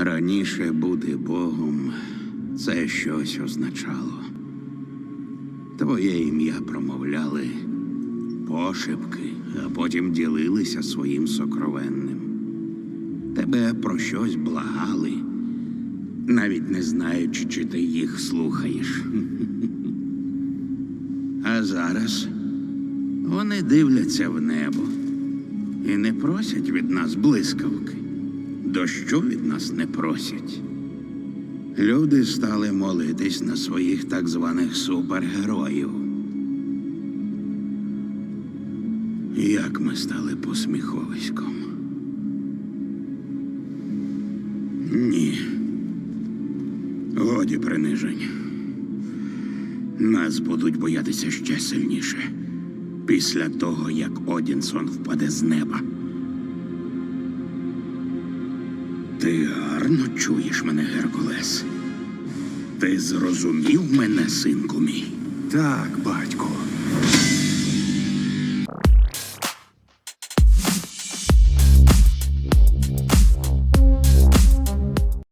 Раніше бути Богом це щось означало. Твоє ім'я промовляли пошепки, а потім ділилися своїм сокровенним. Тебе про щось благали, навіть не знаючи, чи ти їх слухаєш. А зараз вони дивляться в небо і не просять від нас блискавки. Дощу від нас не просять. Люди стали молитись на своїх так званих супергероїв. Як ми стали посміховиськом? Ні. Годі принижень. Нас будуть боятися ще сильніше. Після того, як Одінсон впаде з неба. Ти гарно чуєш мене, Геркулес. Ти зрозумів мене, синку мій. Так, батько.